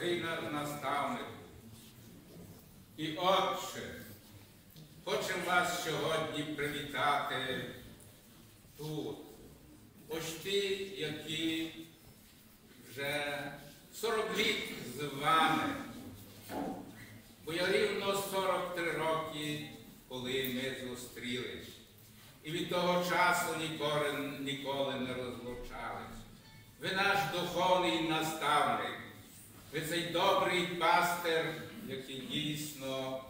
дорогий на- наставнику. І Отче, хочемо вас сьогодні привітати тут. Ось ті, які вже 40 літ з вами. Бо я рівно 43 роки, коли ми зустрілись. І від того часу ніколи, ніколи не розлучались. Ви наш духовний наставник, ви цей добрий пастир, який дійсно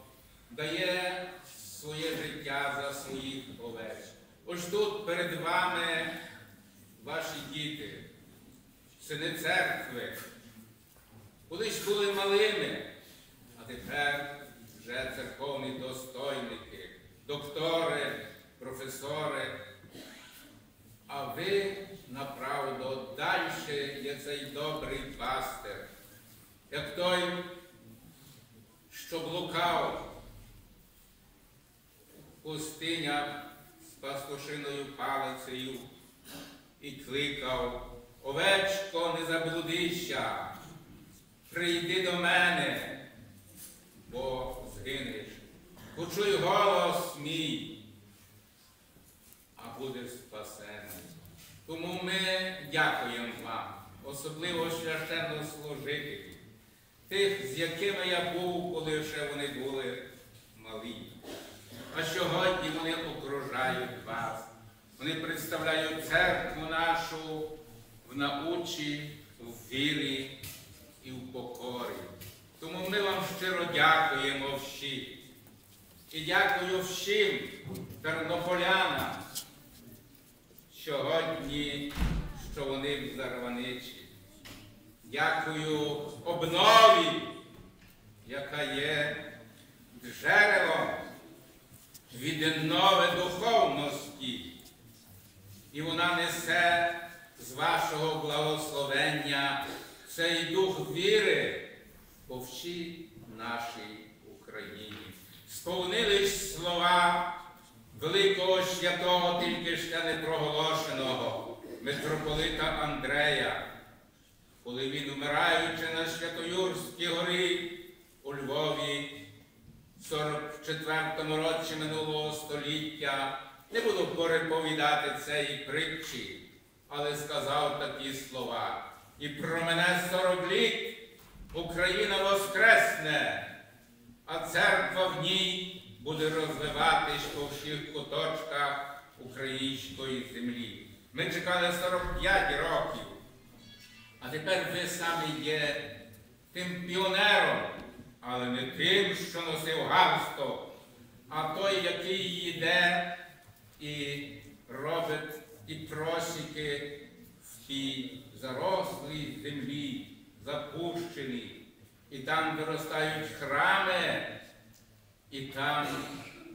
дає своє життя за своїх овець. Ось тут перед вами ваші діти, сини церкви, колись були малими, а тепер вже церковні достойники, доктори, професори. А ви направду далі є цей добрий пастир, як той, що блукав в пустинях з пастушиною палицею і кликав, овечко, не заблудися, прийди до мене, бо згинеш. Почуй голос мій, а будеш спасений. Тому ми дякуємо вам, особливо священнослужителів, тих, з якими я був, коли ще вони були малі. А сьогодні вони окружають вас. Вони представляють церкву нашу в научі, в вірі і в покорі. Тому ми вам щиро дякуємо всім. І дякую всім тернополянам сьогодні, що вони в Зарваничі. Дякую обнові, яка є джерелом віднове духовності. І вона несе з вашого благословення цей дух віри по всій нашій Україні. Сповнились слова великого святого, тільки ще не проголошеного митрополита Андрея, коли він, умираючи на Святоюрській горі у Львові, в 44-му році минулого століття, не буду переповідати цієї притчі, але сказав такі слова. І про мене 40 літ Україна воскресне, а церква в ній буде розвиватись по всіх куточках української землі. Ми чекали 45 років, а тепер ви самі є тим піонером, але не тим, що носив галстук, а той, який йде і робить і просіки в тій зарослій землі, запущеній, і там виростають храми, і там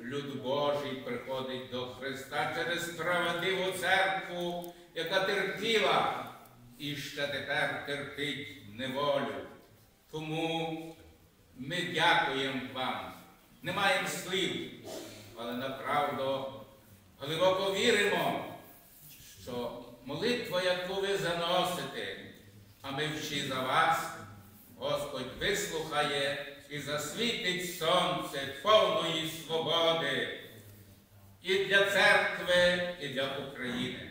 люд Божий приходить до Христа через справедливу церкву, яка і ще тепер терпить неволю. Тому ми дякуємо вам. Не маємо слів, але направду глибоко віримо, що молитва, яку ви заносите, а ми всі за вас, Господь вислухає і засвітить сонце повної свободи і для церкви, і для України.